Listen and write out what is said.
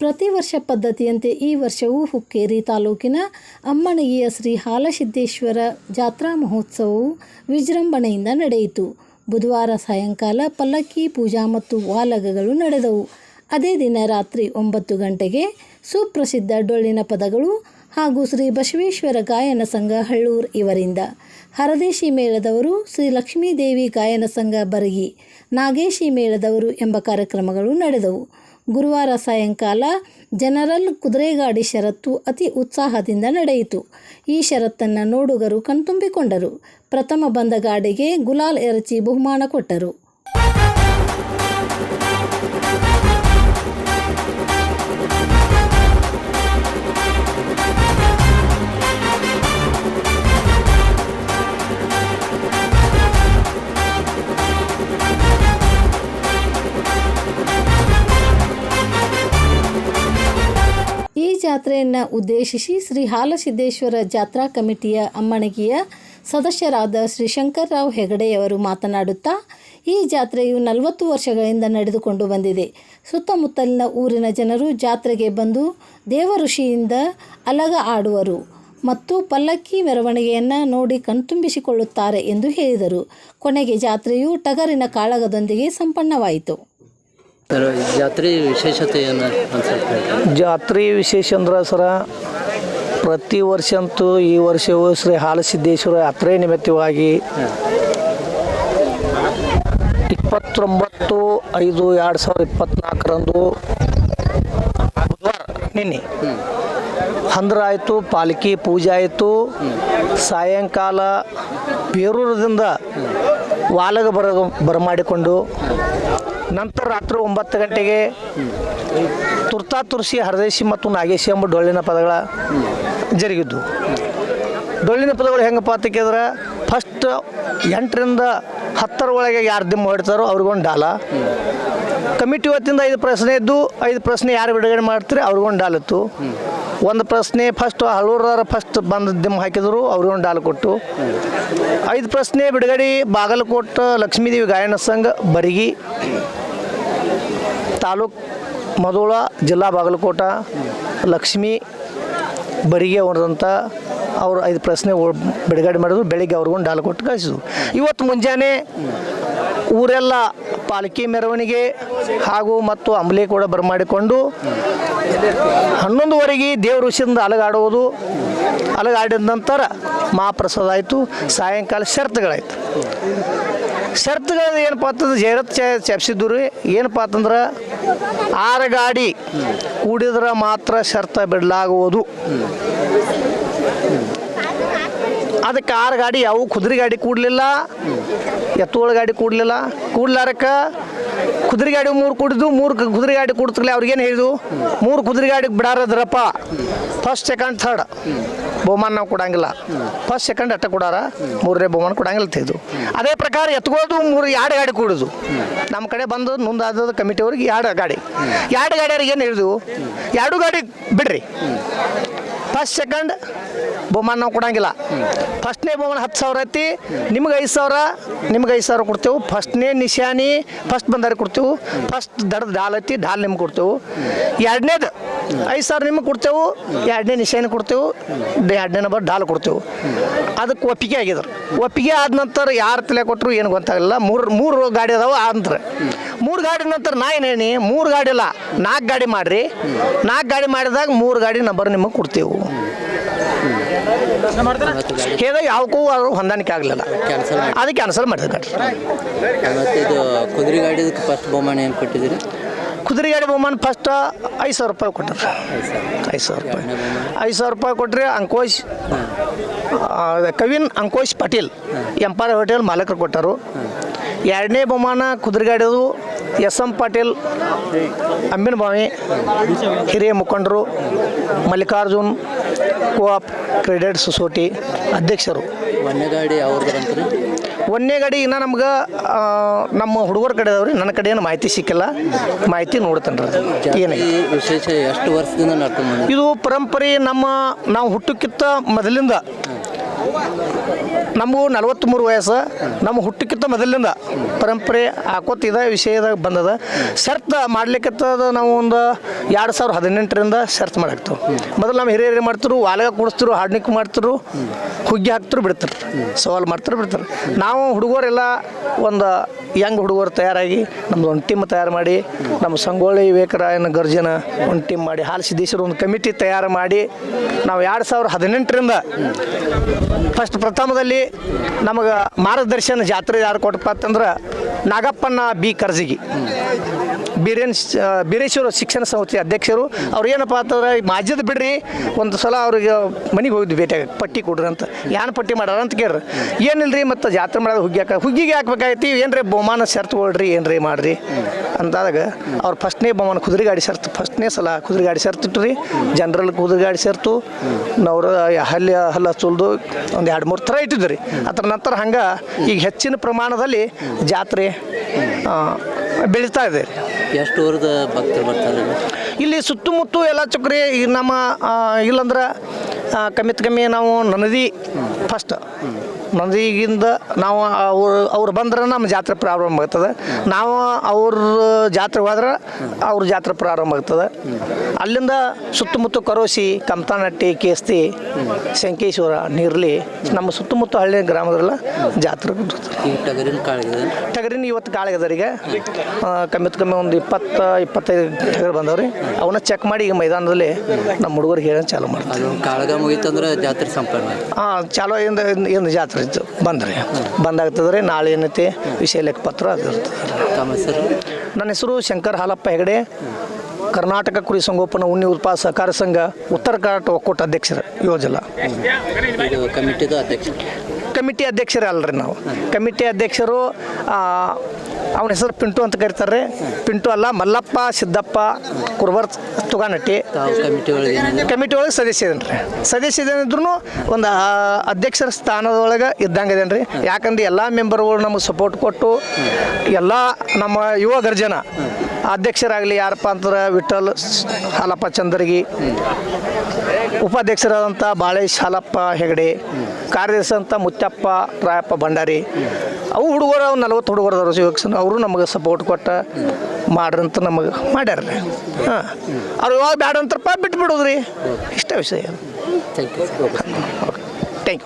ಪ್ರತಿ ವರ್ಷ ಪದ್ಧತಿಯಂತೆ ಈ ವರ್ಷವೂ ಹುಕ್ಕೇರಿ ತಾಲೂಕಿನ ಅಮ್ಮಣಗಿಯ ಶ್ರೀ ಹಾಲಸಿದ್ದೇಶ್ವರ ಜಾತ್ರಾ ಮಹೋತ್ಸವವು ವಿಜೃಂಭಣೆಯಿಂದ ನಡೆಯಿತು. ಬುಧವಾರ ಸಾಯಂಕಾಲ ಪಲ್ಲಕ್ಕಿ ಪೂಜಾ ಮತ್ತು ವಾಲಗಗಳು ನಡೆದವು. ಅದೇ ದಿನ ರಾತ್ರಿ ಒಂಬತ್ತು ಗಂಟೆಗೆ ಸುಪ್ರಸಿದ್ಧ ಡೊಳ್ಳಿನ ಪದಗಳು ಹಾಗೂ ಶ್ರೀ ಬಸವೇಶ್ವರ ಗಾಯನ ಸಂಘ ಹಳ್ಳೂರ್ ಇವರಿಂದ. ಹರದೇಶಿ ಮೇಳದವರು ಶ್ರೀ ಲಕ್ಷ್ಮೀದೇವಿ ಗಾಯನ ಸಂಘ ಬರಗಿ, ನಾಗೇಶಿ ಮೇಳದವರು ಎಂಬ ಕಾರ್ಯಕ್ರಮಗಳು ನಡೆದವು. ಗುರುವಾರ ಸಾಯಂಕಾಲ ಜನರಲ್ ಕುದುರೆಗಾಡಿ ಷರತ್ತು ಅತಿ ಉತ್ಸಾಹದಿಂದ ನಡೆಯಿತು. ಈ ಷರತ್ತನ್ನು ನೋಡುಗರು ಕಣ್ತುಂಬಿಕೊಂಡರು. ಪ್ರಥಮ ಬಂದ ಗಾಡಿಗೆ ಗುಲಾಲ್ ಎರಚಿ ಬಹುಮಾನ ಕೊಟ್ಟರು. ಜಾತ್ರೆಯನ್ನು ಉದ್ದೇಶಿಸಿ ಶ್ರೀ ಹಾಲಸಿದ್ದೇಶ್ವರ ಜಾತ್ರಾ ಕಮಿಟಿಯ ಅಮ್ಮಣಗಿಯ ಸದಸ್ಯರಾದ ಶ್ರೀ ಶಂಕರ್ರಾವ್ ಹೆಗಡೆಯವರು ಮಾತನಾಡುತ್ತಾ, ಈ ಜಾತ್ರೆಯು ನಲವತ್ತು ವರ್ಷಗಳಿಂದ ನಡೆದುಕೊಂಡು ಬಂದಿದೆ. ಸುತ್ತಮುತ್ತಲಿನ ಊರಿನ ಜನರು ಜಾತ್ರೆಗೆ ಬಂದು ದೇವಋಷಿಯಿಂದ ಅಲಗ ಆಡುವರು ಮತ್ತು ಪಲ್ಲಕ್ಕಿ ಮೆರವಣಿಗೆಯನ್ನು ನೋಡಿ ಕಣ್ತುಂಬಿಸಿಕೊಳ್ಳುತ್ತಾರೆ ಎಂದು ಹೇಳಿದರು. ಕೊನೆಗೆ ಜಾತ್ರೆಯು ಟಗರಿನ ಕಾಳಗದೊಂದಿಗೆ ಸಂಪನ್ನವಾಯಿತು. ಜಾತ್ರೆ ವಿಶೇಷತೆ ಜಾತ್ರೆ ವಿಶೇಷ ಅಂದ್ರೆ ಸರ, ಪ್ರತಿ ವರ್ಷ ಅಂತೂ ಈ ವರ್ಷವೂ ಶ್ರೀ ಹಾಲಸಿದ್ದೇಶ್ವರ ಯಾತ್ರೆ ನಿಮಿತ್ತವಾಗಿ ಇಪ್ಪತ್ತೊಂಬತ್ತು ಐದು ಎರಡು ಸಾವಿರದ ಇಪ್ಪತ್ನಾಲ್ಕರಂದು ಬುಧವಾರ, ನಿನ್ನೆ ಹಂದ್ರ ಆಯಿತು, ಪಾಲಕಿ ಪೂಜೆ ಆಯಿತು. ಸಾಯಂಕಾಲ ಬೇರೂರದಿಂದ ವಾಲಗ ಬರ ಬರಮಾಡಿಕೊಂಡು ನಂತರ ರಾತ್ರಿ ಒಂಬತ್ತು ಗಂಟೆಗೆ ತುರ್ತಾ ತುರ್ಸಿ ಹರದೇಶಿ ಮತ್ತು ನಾಗೇಶಿ ಎಂಬ ಡೊಳ್ಳಿನ ಪದಗಳ ಜರುಗಿದ್ದು. ಡೊಳ್ಳಿನ ಪದಗಳು ಹೆಂಗಪ್ಪ ಅಂತ ಕೇಳಿದ್ರೆ ಫಸ್ಟ್ ಎಂಟರಿಂದ ಹತ್ತರ ಒಳಗೆ ಯಾರು ದಿಮ್ಮ ಹೊಡ್ತಾರೋ ಅವ್ರಿಗೊಂದು ಡಾಲ. ಕಮಿಟಿ ವತಿಯಿಂದ ಐದು ಪ್ರಶ್ನೆ ಇದ್ದು, ಐದು ಪ್ರಶ್ನೆ ಯಾರು ಬಿಡುಗಡೆ ಮಾಡ್ತಾರೆ ಅವ್ರಿಗೊಂದು ಡಾಲ್ ಇತ್ತು. ಒಂದು ಪ್ರಶ್ನೆ ಫಸ್ಟ್ ಹಳೂರರ ಫಸ್ಟ್ ಬಂದು ದಿಮ್ಮ ಹಾಕಿದ್ರು ಅವ್ರಿಗೊಂದು ಡಾಲ್ ಕೊಟ್ಟು. ಐದು ಪ್ರಶ್ನೆ, ಬಿಡುಗಡೆ, ಬಾಗಲಕೋಟೆ, ಲಕ್ಷ್ಮೀದೇವಿ ಗಾಯನ ಸಂಘ, ಬರಿಗಿ, ತಾಲೂಕ್ ಮಧುಳ, ಜಿಲ್ಲಾ ಬಾಗಲಕೋಟ, ಲಕ್ಷ್ಮಿ, ಬರಿಗೆ ಅವ್ರದಂತ ಅವ್ರು ಐದು ಪ್ರಶ್ನೆ ಬಿಡುಗಡೆ ಮಾಡಿದ್ರು, ಬೆಳಿಗ್ಗೆ ಅವ್ರಿಗೊಂದು ಡಾಲ್ ಕೊಟ್ಟು ಕಳಿಸಿದ್ರು. ಇವತ್ತು ಮುಂಜಾನೆ ಊರೆಲ್ಲ ಪಾಲ್ಕಿ ಮೆರವಣಿಗೆ ಹಾಗೂ ಮತ್ತು ಅಂಬಲಿ ಕೂಡ ಬರಮಾಡಿಕೊಂಡು ಹನ್ನೊಂದುವರೆಗೆ ದೇವ್ರ ಋಷಿಯಿಂದ ಅಲಗಾಡುವುದು, ಅಲಗಾಡಿದ ನಂತರ ಮಹಾಪ್ರಸಾದ ಆಯಿತು. ಸಾಯಂಕಾಲ ಶರ್ತುಗಳಾಯ್ತು. ಶರ್ತುಗಳು ಏನಪ್ಪ ಅಂತಂದ್ರೆ ಜೈರತ್ ರೀ ಏನಪ್ಪ ಅಂತಂದ್ರೆ ಆರು ಗಾಡಿ ಕೂಡಿದ್ರೆ ಮಾತ್ರ ಶರ್ತ ಬಿಡಲಾಗುವುದು. ಅದಕ್ಕೆ ಆರು ಗಾಡಿ ಯಾವ ಕುದುರೆ ಗಾಡಿ ಕೂಡಲಿಲ್ಲ ಎತ್ತುಗಳ ಗಾಡಿ ಕೂಡಲಿಲ್ಲ. ಕೂಡ್ಲಾರಕ್ಕೆ, ಕುದುರೆ ಗಾಡಿ ಮೂರು ಕೂಡಿದ್ದು ಮೂರು ಕುದುರೆ ಗಾಡಿ ಕುಡ್ತಲೇ ಅವ್ರಿಗೇನು ಹೇಳಿದ್ವು? ಮೂರು ಕುದುರೆ ಗಾಡಿಗೆ ಬಿಡಾರದ್ರಪ್ಪ. ಫಸ್ಟ್ ಸೆಕೆಂಡ್ ಥರ್ಡ್ ಬಹುಮಾನ ನಾವು ಕೊಡಂಗಿಲ್ಲ. ಫಸ್ಟ್ ಸೆಕೆಂಡ್ ಅಟ್ಟ ಕೊಡಾರ. ಮೂರನೇ ಬಹುಮಾನ ಕೊಡಂಗಿಲ್ಲ ತೆಗೆದು ಅದೇ ಪ್ರಕಾರ ಎತ್ಕೊಳ್ಳೋದು ಮೂರು ಎರಡು ಗಾಡಿ ಕೂಡುದು. ನಮ್ಮ ಕಡೆ ಬಂದು ಮುಂದಾದ ಕಮಿಟಿಯವ್ರಿಗೆ ಎರಡು ಗಾಡಿ. ಎರಡು ಗಾಡಿಯವ್ರಿಗೆ ಏನು ಹೇಳಿದ್ವು? ಎರಡು ಗಾಡಿ ಬಿಡ್ರಿ. ಫಸ್ಟ್ ಸೆಕೆಂಡ್ ಬಹುಮಾನ ನಾವು ಕೊಡಂಗಿಲ್ಲ. ಫಸ್ಟ್ನೇ ಬಹುಮಾನ ಹತ್ತು ಸಾವಿರ ಐತಿ, ನಿಮ್ಗೆ ಐದು ಸಾವಿರ, ನಿಮ್ಗೆ ಐದು ಸಾವಿರ ಕೊಡ್ತೇವೆ. ಫಸ್ಟ್ನೇ ನಿಶಾನಿ ಫಸ್ಟ್ ಬಂದಾರ ಕೊಡ್ತೇವೆ. ಫಸ್ಟ್ ದಡದ ಡಾಲ್ ಐತಿ ಡಾಲ್ ನಿಮ್ಗೆ ಕೊಡ್ತೇವೆ. ಎರಡನೇದು, ಐದು ಸಾವಿರ ನಿಮ್ಗೆ ಕೊಡ್ತೇವೆ. ಎರಡನೇ ನಿಶಾನಿ ಕೊಡ್ತೇವೆ. ಎರಡನೇ ನಂಬರ್ ಡಾಲ್ ಕೊಡ್ತೇವೆ. ಅದಕ್ಕೆ ಒಪ್ಪಿಗೆ ಆಗಿದ್ರು. ಒಪ್ಪಿಗೆ ಆದ ನಂತರ ಯಾರು ತಲೆ ಕೊಟ್ಟರು ಏನು ಗೊತ್ತಾಗಲ್ಲ ಮೂರು ಮೂರು ಗಾಡಿ ಅದಾವ ಅಂದ್ರೆ. ಮೂರು ಗಾಡಿ ನಂತರ ನಾ ಏನು ಹೇಳಿ ಮೂರು ಗಾಡಿ ಇಲ್ಲ ನಾಲ್ಕು ಗಾಡಿ ಮಾಡಿರಿ. ನಾಲ್ಕು ಗಾಡಿ ಮಾಡಿದಾಗ ಮೂರು ಗಾಡಿ ನಂಬರ್ ನಿಮಗೆ ಕೊಡ್ತೇವೆ. ಯಾವಕ್ಕೂ ಅದು ಹೊಂದಾಣಿಕೆ ಆಗಲಿಲ್ಲ. ಕ್ಯಾನ್ಸಲ್ ಮಾಡಿ ಅದು ಕ್ಯಾನ್ಸಲ್ ಗಾಡಿ. ಇದು ಕುದುರೆ ಗಾಡಿ ಫಸ್ಟ್ ಬಹುಮಾನ ಏನು ಕೊಟ್ಟಿದ್ದೀರಿ? ಕುದುರೆ ಗಾಡಿ ಬಹುಮಾನ ಫಸ್ಟ್ ಐದು ಸಾವಿರ ರೂಪಾಯಿ ಕೊಟ್ಟರು. ಐದು ಸಾವಿರ. ರೂಪಾಯಿ. ಐದು ಸಾವಿರ ರೂಪಾಯಿ ಕೊಟ್ಟರೆ ಅಂಕೋಶ್ ಕವಿನ್ ಅಂಕೋಶ್ ಪಾಟೀಲ್ ಎಂಪೈರ್ ಹೋಟೆಲ್ ಮಾಲಕರು ಕೊಟ್ಟರು. ಎರಡನೇ ಬಹುಮಾನ ಕುದುರೆಗಾಡಿದು ಎಸ್ ಎಂ ಪಾಟೀಲ್, ಅಂಬಿನ ಬಾವಿ ಹಿರಿಯ ಮುಖಂಡರು, ಮಲ್ಲಿಕಾರ್ಜುನ್, ಕೋಆಪ್ ಕ್ರೆಡಿಟ್ ಸೊಸೈಟಿ ಅಧ್ಯಕ್ಷರು. ಒಂದನೇ ಗಾಡಿ ಇನ್ನು ನಮ್ಗೆ ನಮ್ಮ ಹುಡುಗರ ಕಡೆ ಅದಾವ್ರಿ. ನನ್ನ ಕಡೆ ಏನು ಮಾಹಿತಿ ಸಿಕ್ಕಿಲ್ಲ. ಮಾಹಿತಿ ನೋಡ್ತೇನೆ ರೀ. ವಿಶೇಷ ಎಷ್ಟು ವರ್ಷದಿಂದ ಇದು ಪರಂಪರೆ ನಮ್ಮ ನಾವು ಹುಟ್ಟಕ್ಕಿಂತ ಮೊದಲಿಂದ ನಮಗೂ ನಲವತ್ತ್ಮೂರು ವಯಸ್ಸು. ನಮ್ಮ ಹುಟ್ಟಕ್ಕಿಂತ ಮೊದಲಿಂದ ಪರಂಪರೆ ಹಾಕೋತಿದ ವಿಷಯದಾಗ ಬಂದದ. ಶರ್ತ್ ಮಾಡ್ಲಿಕ್ಕಿತ್ತದ ನಾವು ಒಂದು ಎರಡು ಸಾವಿರ ಹದಿನೆಂಟರಿಂದ ಶರ್ತ್ ಮಾಡಾಕ್ತೇವೆ. ಮೊದಲು ನಮ್ಮ ಹಿರಿಯರು ಮಾಡ್ತಿರು ವಾಲಗ ಕುಡಿಸ್ತಿರು ಹಾಡ್ನಿಕ್ ಮಾಡ್ತಿರು ಹುಗ್ಗಿ ಹಾಕ್ತಿರು ಬಿಡ್ತಾರೆ ಸವಾಲು ಮಾಡ್ತಾರೆ ಬಿಡ್ತಾರೆ ನಾವು ಹುಡುಗರೆಲ್ಲ ಒಂದು ಯಂಗ್ ಹುಡುಗರು ತಯಾರಾಗಿ ನಮ್ಮದು ಒಂದು ಟೀಮ್ ತಯಾರು ಮಾಡಿ, ನಮ್ಮ ಸಂಗೊಳ್ಳಿ ವಿವೇಕರಾಯನ ಗರ್ಜನ ಒಂದು ಟೀಮ್ ಮಾಡಿ, ಹಾಲು ಸಿದ್ದೇಶ್ವರ ಒಂದು ಕಮಿಟಿ ತಯಾರು ಮಾಡಿ, ನಾವು ಎರಡು ಸಾವಿರ ಹದಿನೆಂಟರಿಂದ ಫಸ್ಟ್ ಪ್ರಥಮದಲ್ಲಿ ನಮಗೆ ಮಾರ್ಗದರ್ಶನ ಜಾತ್ರೆ ಯಾರು ಕೊಟ್ಟಪ್ಪ ಅಂತಂದ್ರೆ ನಾಗಪ್ಪನ ಬಿ ಕರ್ಜಿಗಿ. ಬೀರೇನ್ ಬೀರೇಶ್ವರ ಶಿಕ್ಷಣ ಸಂಸ್ಥೆ ಅಧ್ಯಕ್ಷರು. ಅವ್ರು ಏನಪ್ಪ ಅಂತಂದ್ರೆ ಮಾಜದ ಬಿಡ್ರಿ, ಒಂದು ಸಲ ಅವ್ರಿಗೆ ಮನೆಗೆ ಹೋಗಿದ್ವಿ ಭೇಟಿಯಾಗ ಪಟ್ಟಿ ಕೊಡ್ರಿ ಅಂತ. ಯಾನ್ ಪಟ್ಟಿ ಮಾಡ್ಯಾರ ಅಂತ ಕೇಳ್ರಿ. ಏನಿಲ್ರಿ ಮತ್ತು ಜಾತ್ರೆ ಮಾಡೋದು ಹುಗ್ಗಿಯಾಕ, ಹುಗ್ಗಿಗೆ ಹಾಕ್ಬೇಕಾಯ್ತಿ ಏನ್ರಿ ಬಹುಮಾನ ಶರ್ತ್ ಕೊಡ್ರಿ, ಏನ್ರಿ ಮಾಡ್ರಿ ಅಂದಾಗ ಅವ್ರು ಫಸ್ಟ್ನೇ ಬಹುಮಾನ ಕುದುರೆ ಗಾಡಿ ಸೇರ್ತು ಫಸ್ಟ್ನೇ ಸಲ ಕುದುರೆ ಗಾಡಿ ಶರ್ತ್ ರೀ ಜನರಲ್ ಕುದುರೆ ಗಾಡಿ ಸೇರ್ತು ನವ್ರ ಹಲ್ಲೆ, ಹಲ್ಲ ಸುಲ್ದು ಒಂದು ಎರಡು ಮೂರು ಥರ ರೀ. ಅದರ ನಂತರ ಹಂಗೆ ಈಗ ಹೆಚ್ಚಿನ ಪ್ರಮಾಣದಲ್ಲಿ ಜಾತ್ರೆ ಬೆಳೀತಾ ಇದೆ ಎಷ್ಟು ಊರದ ಭಕ್ತರು ಬರ್ತಾರೆ ಇಲ್ಲಿ? ಸುತ್ತಮುತ್ತ ಎಲ್ಲ ಚಕ್ರಿ ಈಗ ನಮ್ಮ ಇಲ್ಲಂದ್ರೆ ಕಮ್ಮಿ ಕಮ್ಮಿತ್ ಕಮ್ಮಿ ನಾವು ನದಿ ಫಸ್ಟ್ ನದಿಗಿಂದ ನಾವು ಅವ್ರು ಅವ್ರು ಬಂದ್ರೆ ನಮ್ಮ ಜಾತ್ರೆ ಪ್ರಾರಂಭ ಆಗ್ತದೆ. ನಾವು ಅವ್ರ ಜಾತ್ರೆ ಹೋದ್ರೆ ಅವ್ರ ಜಾತ್ರೆ ಪ್ರಾರಂಭ ಆಗ್ತದೆ. ಅಲ್ಲಿಂದ ಸುತ್ತಮುತ್ತ ಕರೋಸಿ ಕಮತಾನಟ್ಟಿ ಕೇಸ್ತಿ ಶಂಕೇಶ್ವರ ನೀರ್ಲಿ ನಮ್ಮ ಸುತ್ತಮುತ್ತ ಹಳ್ಳಿ ಗ್ರಾಮದಲ್ಲ ಜಾತ್ರೆ. ಈಗ ಟಗರಿನ ಇವತ್ತು ಕಾಳಿಗದರಿಗೆ ಕಮ್ಮಿತ್ ಕಮ್ಮಿ ಒಂದು ಇಪ್ಪತ್ತು ಇಪ್ಪತ್ತೈದು ಟಗರ್ ಬಂದವ್ರಿ ಅವನ್ನ ಚೆಕ್ ಮಾಡಿ ಈಗ ಮೈದಾನದಲ್ಲಿ ನಮ್ಮ ಹುಡುಗರಿಗೆ ಹೇಳ ಚಾಲು ಮಾಡ್ತಾರೆ. ಕಾಳಗ ಮುಗೀತಂದ್ರೆ ಜಾತ್ರೆ ಸಂಪನ್ನ ಹಾಂ ಚಾಲೋ ಇಂದ ಏನು ಜಾತ್ರೆ. ಇತ್ತು ಬಂದ್ರಿ. ಬಂದಾಗ್ತದ್ರಿ ನಾಳೆ ಏನೈತಿ ವಿಷಯ ಲೆಕ್ಕಪತ್ರ ಅದು ಇರ್ತದೆ. ಹೆಸರು? ನನ್ನ ಹೆಸರು ಶಂಕರ್ ಹಾಲಪ್ಪ ಹೆಗಡೆ. ಕರ್ನಾಟಕ ಕುರಿ ಸಂಗೋಪನಾ ಉಣ್ಣಿ ಉತ್ಪಾದ ಸಹಕಾರ ಸಂಘ ಉತ್ತರ ಕರ್ನಾಟಕ ಒಕ್ಕೂಟ ಅಧ್ಯಕ್ಷರು ಯೋಜಲ ಇದು ಕಮಿಟಿದು ಅಧ್ಯಕ್ಷ ಕಮಿಟಿ ಅಧ್ಯಕ್ಷರೇ ಅಲ್ರಿ ನಾವು. ಕಮಿಟಿ ಅಧ್ಯಕ್ಷರು ಅವನ ಹೆಸರು ಪಿಂಟು ಅಂತ ಕರೀತಾರೆ ಪಿಂಟು ಅಲ್ಲ ಮಲ್ಲಪ್ಪ ಸಿದ್ದಪ್ಪ ಕುರ್ಬರ್ ತುಗಾನಟ್ಟಿ. ಕಮಿಟಿ ಒಳಗೆ ಏನಿದೆ? ಕಮಿಟಿ ಒಳಗೆ ಸದಸ್ಯ ಇದೇನೆ ರೀ ಸದಸ್ಯ ಇದೇನಿದ್ರು ಒಂದು ಅಧ್ಯಕ್ಷರ ಸ್ಥಾನದೊಳಗೆ ಇದ್ದಂಗೆ ಇದೇನೆ ರೀ ಯಾಕಂದ್ರೆ ಎಲ್ಲ ಮೆಂಬರ್ಗಳು ನಮಗೆ ಸಪೋರ್ಟ್ ಕೊಟ್ಟು ಎಲ್ಲ ನಮ್ಮ ಯುವ ಗರ್ಜನ ಅಧ್ಯಕ್ಷರಾಗಲಿ ಯಾರಪ್ಪ ಅಂತಂದ್ರೆ ವಿಠಲ್ ಹಾಲಪ್ಪ ಚಂದ್ರಗಿ ಉಪಾಧ್ಯಕ್ಷರಾದಂಥ ಬಾಳೇಶ್ ಹಾಲಪ್ಪ ಹೆಗಡೆ ಕಾರ್ಯದರ್ಶಿ ಅಂತ ಮುತ್ತಪ್ಪ ರಾಯಪ್ಪ ಭಂಡಾರಿ ಅವು ಹುಡುಗರು ಅವು ನಲ್ವತ್ತು ಹುಡುಗರದವ್ರು ಯುವಕ್ಸನ್ ಅವರು ನಮಗೆ ಸಪೋರ್ಟ್ ಕೊಟ್ಟ ಮಾಡ್ರಂತ ನಮಗೆ ಮಾಡ್ಯಾರ ರೀ. ಹಾಂ. ಅವ್ರು ಯಾವಾಗ ಬ್ಯಾಡ ಅಂತಾರಪ್ಪ ಬಿಟ್ಟು ಬಿಡೋದ್ರಿ ಇಷ್ಟ ವಿಷಯ ಥ್ಯಾಂಕ್ ಯು